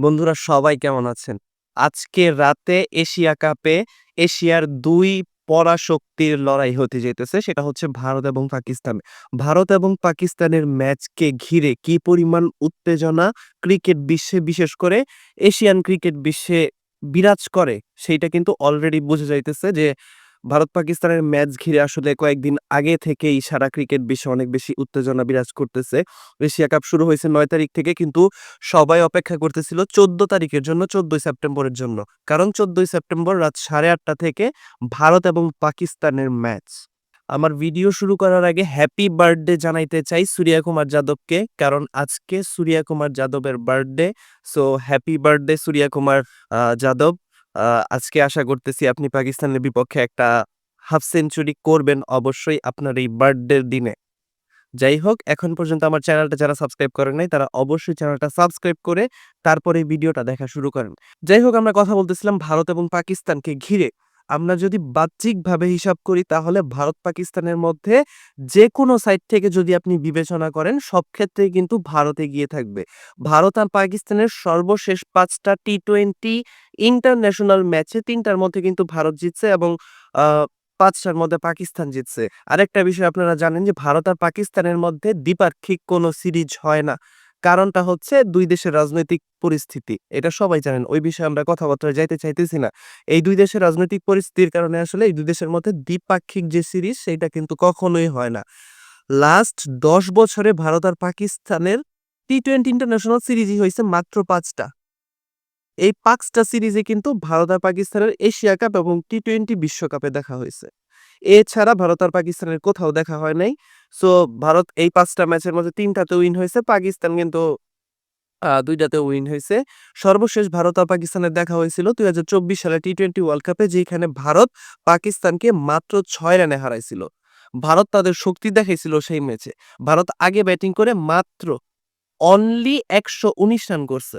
বন্ধুরা সবাই কেমন আছেন? আজকে রাতে এশিয়া কাপে এশিয়ার ২ পরাশক্তির লড়াই হতে যাইতেছে। সেটা হচ্ছে ভারত এবং পাকিস্তান। ভারত এবং পাকিস্তানের ম্যাচকে ঘিরে কি পরিমাণ উত্তেজনা ক্রিকেট বিশ্বে, বিশেষ করে এশিয়ান ক্রিকেট বিশ্বে বিরাজ করে, সেইটা কিন্তু অলরেডি বোঝা যাইতেছে যে ভারত-পাকিস্তানের ম্যাচ ঘিরে আসলে কয়েকদিন আগে থেকেই সারা ক্রিকেট বিশ্বে অনেক বেশি উত্তেজনা বিরাজ করতেছে। এশিয়া কাপ শুরু হয়েছে নয় তারিখ থেকে, কিন্তু সবাই অপেক্ষা করতেছিল ১৪ তারিখের জন্য ১৪ই সেপ্টেম্বরের জন্য। কারণ ১৪ই সেপ্টেম্বর রাত ৮:৩০ থেকে ভারত এবং পাকিস্তানের ম্যাচ। আমার ভিডিও শুরু করার আগে হ্যাপি বার্থডে জানাইতে চাই সূর্যা কুমার যাদবকে। কারণ আজকে সূর্যা কুমার যাদবের birthday. So, happy birthday Surya Kumar Yadav. আজকে আশা করতেছি আপনি পাকিস্তানের বিপক্ষে একটা হাফ সেঞ্চুরি করবেন অবশ্যই আপনার এই বার্থডের দিনে। যাই হোক, এখন পর্যন্ত আমার চ্যানেলটা যারা সাবস্ক্রাইব করেন নাই, তারা অবশ্যই চ্যানেলটা সাবস্ক্রাইব করে তারপরে ভিডিওটা দেখা শুরু করেন। যাই হোক, আমরা কথা বলতেছিলাম ভারত এবং পাকিস্তানকে ঘিরে। আমরা যদি বাহ্যিকভাবে হিসাব করি, তাহলে ভারত-পাকিস্তানের মধ্যে যে কোনো সাইড থেকে যদি আপনি বিবেচনা করেন, সব ক্ষেত্রেই কিন্তু ভারতে এগিয়ে থাকবে। ভারত আর পাকিস্তানের সর্বশেষ পাঁচটা টি-টোয়েন্টি ইন্টারন্যাশনাল ম্যাচে তিনটার মধ্যে কিন্তু ভারত জিতছে এবং পাঁচটার মধ্যে পাকিস্তান জিতছে। আরেকটা বিষয় আপনারা জানেন যে, ভারত আর পাকিস্তানের মধ্যে দ্বিপাক্ষিক কোনো সিরিজ হয় না। কারণটা হচ্ছে দুই দেশের রাজনৈতিক পরিস্থিতি। এটা সবাই জানেন। ওই বিষয়ে আমরা কথাবার্তা যাইতে চাইতেছি না। এই দুই দেশের রাজনৈতিক পরিস্থিতির কারণে আসলে এই দুই দেশের মধ্যে দ্বিপাক্ষিক যে সিরিজ, সেটা কিন্তু কখনোই হয় না। লাস্ট ১০ বছরে ভারত আর পাকিস্তানের টি-টোয়েন্টি ইন্টারন্যাশনাল সিরিজই হইছে মাত্র পাঁচটা এই ৫ টা সিরিজে কিন্তু ভারত আর পাকিস্তানের এশিয়া কাপ এবং টি-টোয়েন্টি বিশ্বকাপে দেখা হইছে। এছাড়া ভারত আর পাকিস্তানের কোথাও দেখা হয় নাই। সো ভারত এই ৫ টা ম্যাচের মধ্যে তিনটাতে উইন হয়েছে, পাকিস্তান কিন্তু, আ ২ টাতে উইন হয়েছে সর্বশেষ ভারত আর পাকিস্তানের দেখা হয়েছিল ২০২৪ সালে টি-টোয়েন্টি ওয়ার্ল্ড কাপে যেখানে ভারত পাকিস্তানকে মাত্র ছয় রানে হারাইছিল। ভারত তাদের শক্তি দেখাইছিল সেই ম্যাচে। ভারত আগে ব্যাটিং করে মাত্র অনলি ১১৯ রান করছে।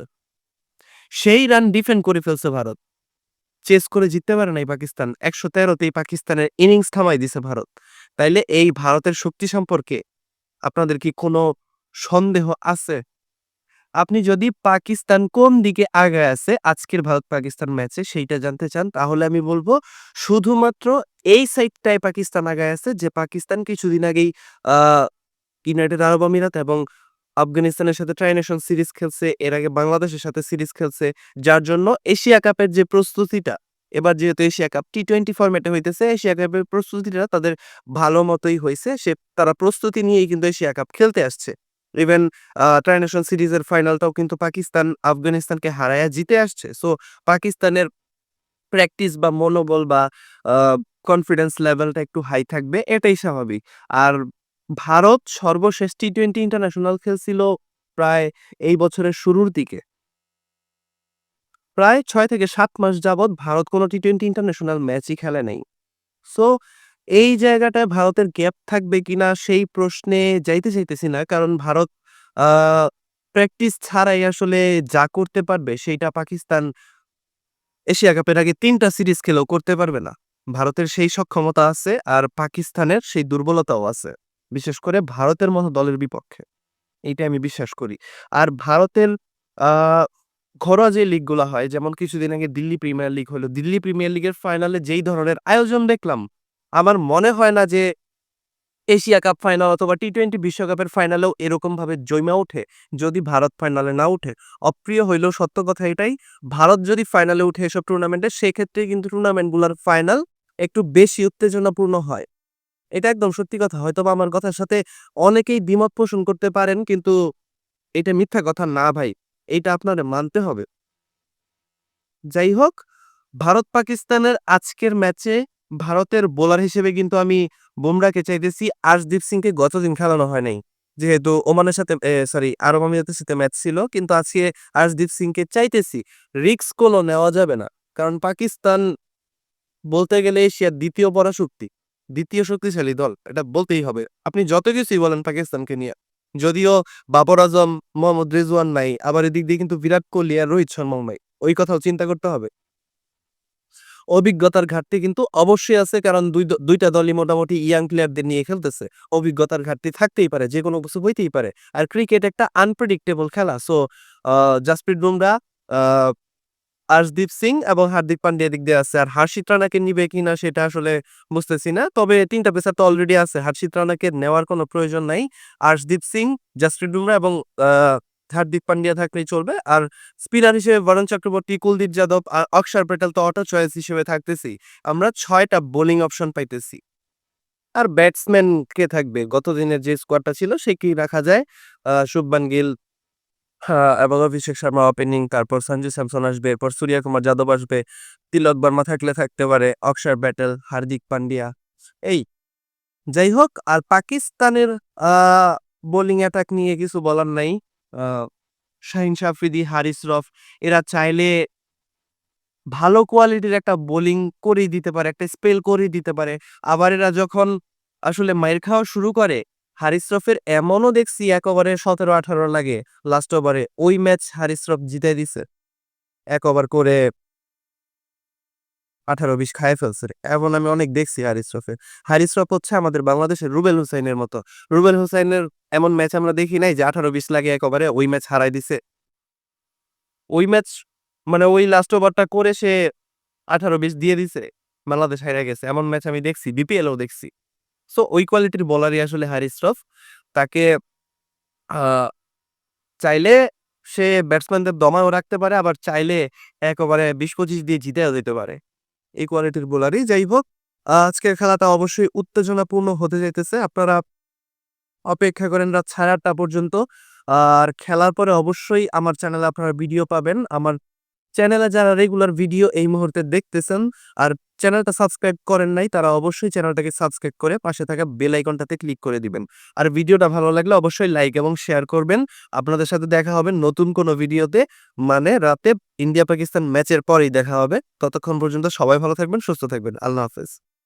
সেই রান ডিফেন্ড করে ফেলছে ভারত। চেস করে জিততে পারে নাই পাকিস্তান। একশো তেরোতেই পাকিস্তানের ইনিংস থামাই দিছে ভারত। তাইলে এই ভারতের শক্তি সম্পর্কে আপনাদের কি কোনো সন্দেহ আছে? আপনি যদি পাকিস্তান কোন দিকে আগায় আছে, আজকের ভারত-পাকিস্তান ম্যাচে সেইটা জানতে চান, তাহলে আমি বলব শুধুমাত্র এই সাইডটায় পাকিস্তান আগায় আছে, যে পাকিস্তান কিছুদিন আগেই ইউনাইটেড আরব আমিরাত এবং আফগানিস্তানের সাথে ট্রাই নেশন সিরিজ খেলছে। এর আগে বাংলাদেশের সাথে সিরিজ খেলছে। যার জন্য এশিয়া কাপের যে প্রস্তুতিটা, এবার যেহেতু এশিয়া কাপ টি-টোয়েন্টি ফরম্যাটে হইতেছে, এশিয়া কাপের প্রস্তুতিটা তাদের ভালো মতোই হয়েছে সে তারা প্রস্তুতি নিয়েই কিন্তু এশিয়া কাপ খেলতে আসছে। ইভেন আ ট্রাই নেশন সিরিজের ফাইনালটাও কিন্তু পাকিস্তান আফগানিস্তানকে হারায়া জিতে আসছে। সো পাকিস্তানের প্র্যাকটিস বা মনোবল বা কনফিডেন্স লেভেলটা একটু হাই থাকবে, এটাই স্বাভাবিক। আর ভারত সর্বশেষ টি-টোয়েন্টি ইন্টারন্যাশনাল খেলছিল প্রায় এই বছরের শুরুর দিকে। প্রায় ছয় থেকে সাত মাস যাবৎ ভারত কোনো টি-টোয়েন্টি ইন্টারন্যাশনাল ম্যাচই খেলে নাই। সো এই জায়গাটায় ভারতের গ্যাপ থাকবে কিনা সেই প্রশ্নে যাইতে চাইতেছি না। কারণ ভারত প্র্যাকটিস ছাড়াই আসলে যা করতে পারবে সেইটা পাকিস্তান এশিয়া কাপের আগে তিনটা সিরিজ খেলেও করতে পারবে না। ভারতের সেই সক্ষমতা আছে আর পাকিস্তানের সেই দুর্বলতাও আছে। বিশেষ করে ভারতের মতো দলের বিপক্ষে। এইটা আমি বিশ্বাস করি। আর ভারতের ঘরোয়া যে লিগগুলো হয় যেমন কিছুদিন আগে দিল্লি প্রিমিয়ার লিগ হলো। দিল্লি প্রিমিয়ার লিগের ফাইনালে যেই ধরনের আয়োজন দেখলাম, আমার মনে হয় না যে এশিয়া কাপ ফাইনাল অথবা টি-টোয়েন্টি বিশ্বকাপের ফাইনালেও এরকমভাবে জইমা ওঠে যদি ভারত ফাইনালে না উঠে। অপ্রিয় হইলেও সত্য কথা এটাই, ভারত যদি ফাইনালে উঠে এসব টুর্নামেন্টে সেক্ষেত্রে কিন্তু টুর্নামেন্টগুলার ফাইনাল একটু বেশি উত্তেজনাপূর্ণ হয়। এটা একদম সত্যি কথা। হয়তোবা আমার কথার সাথে অনেকেই দ্বিমত পোষণ করতে পারেন কিন্তু এটা মিথ্যা কথা না ভাই। এটা আপনারে মানতে হবে। যাই হোক, ভারত-পাকিস্তানের আজকের ম্যাচে ভারতের বোলার হিসেবে কিন্তু আমি বুমরাহকে চাইতেছি। আর্শদীপ সিংকে গতদিন খেলানো হয় নাই। যেহেতু ওমানের সাথে সরি আরব আমিরাতের সাথে ম্যাচ ছিল। কিন্তু আজকে আর্শদীপ সিংকে চাইতেছি। রিস্ক কোনো নেওয়া যাবে না। কারণ পাকিস্তান বলতে গেলে এশিয়ার ২য় পরাশক্তি। ২য় শক্তিশালী দল। এটা বলতেই হবে। আপনি যত কিছুই বলেন পাকিস্তানকে নিয়ে যদিও বাবর আজম, মোহাম্মদ রেজওয়ান নাই। আবার এদিক দিয়ে কিন্তু বিরাট কোহলি আর রোহিত শর্মাও নাই। ওই কথাও চিন্তা করতে হবে। অভিজ্ঞতার ঘাটতি কিন্তু অবশ্যই আছে কারণ দুই দ ২ টা দলই মোটামুটি ইয়াং প্লেয়ারদের নিয়ে খেলতেছে। অভিজ্ঞতার ঘাটতি থাকতেই পারে। যেকোনো কিছু হইতেই পারে। আর ক্রিকেট একটা আনপ্রেডিক্টেবল খেলা। সো জাসপ্রীত বুমরাহ আ আর্শদীপ সিং এবং হার্দিক পান্ডিয়া এদিক দিয়ে আছে। আর হার্ষিত রানাকে নিবে কিনা সেটা আসলে বুঝতেছি না। তবে তিনটা পেসার তো অলরেডি আছে। হার্ষিত রানাকে নেওয়ার কোনো প্রয়োজন নাই। আর্শদীপ সিং, জাসপ্রীত বুমরা এবং হার্দিক পান্ডিয়া থাকলেই চলবে। আর স্পিনার হিসেবে বরুণ চক্রবর্তী, কুলদীপ যাদব, আর অক্ষর প্যাটেল তো অটো চয়েস হিসেবে থাকতেছি আমরা ছয়টা বোলিং অপশন পাইতেছি। আর ব্যাটসম্যান কে থাকবে? গত দিনের যে স্কোয়াডটা ছিল সে কি রাখা যায়। শুভমান গিল হ্যাঁ, এবং অভিষেক শর্মা ওপেনিং, তারপর সঞ্জু স্যামসন আসবে, এরপর সূর্য কুমার যাদব আসবে, তিলক বর্মা থাকলে থাকতে পারে, অক্ষর প্যাটেল, হার্দিক পান্ডিয়া এই। যাই হোক আর পাকিস্তানের আ বোলিং অ্যাটাক নিয়ে কিছু বলার নাই। আ শাহিন আফ্রিদি, হারিস রফ এরা চাইলে ভালো কোয়ালিটির একটা বোলিং করেই দিতে পারে, একটা স্পেল করেই দিতে পারে। আবার এরা যখন আসলে মাইর খাওয়া শুরু করে, হারিস রফের এমনও দেখছি এক ওভারে ১৭-১৮ লাগে লাস্ট ওভারে। ওই ম্যাচ হারিস রফ জিতায় দিছে। ১ ওভার করে ১৮-২০ খাইয়া ফেলছে। এমন আমি অনেক দেখছি হারিস রফের। হারিস রফ হচ্ছে আমাদের বাংলাদেশের রুবেল হুসাইনের মতো। রুবেল হুসাইনের এমন ম্যাচ আমরা দেখি নাই যে ১৮-২০ লাগে এক ওভারে ওই ম্যাচ হারায় দিছে। ওই ম্যাচ মানে ওই লাস্ট ওভারটা করে সে ১৮-২০ দিয়ে দিছে। বাংলাদেশ হাইরা গেছে। এমন ম্যাচ আমি দেখছি। বিপিএলেও দেখছি। সো ওই কোয়ালিটির বলারই আসলে হারিস রফ। তাকে চাইলে সে ব্যাটসম্যানদের দমায়ও রাখতে পারে, আবার চাইলে ১ ওভারে ২০-২৫ দিয়ে জিতেও দিতে পারে। এই কোয়ালিটির বোলারই। যাই হোক, আজকের খেলাটা অবশ্যই উত্তেজনাপূর্ণ হতে যাইতেছে। আপনারা অপেক্ষা করেন রাত ৮:৩০ পর্যন্ত। আর খেলার পরে অবশ্যই আমার চ্যানেলে আপনারা ভিডিও পাবেন। আমার চ্যানেলে যারা রেগুলার ভিডিও এই মুহূর্তে দেখতেছেন আর চ্যানেলটা সাবস্ক্রাইব করেন নাই তারা অবশ্যই চ্যানেলটাকে সাবস্ক্রাইব করে পাশে থাকা বেল আইকনটাতে ক্লিক করে দিবেন। আর ভিডিওটা ভালো লাগলে অবশ্যই লাইক এবং শেয়ার করবেন। আপনাদের সাথে দেখা হবে নতুন কোনো ভিডিওতে। মানে রাতে ইন্ডিয়া পাকিস্তান ম্যাচের পরেই দেখা হবে। ততক্ষণ পর্যন্ত সবাই ভালো থাকবেন, সুস্থ থাকবেন। আল্লাহ হাফেজ।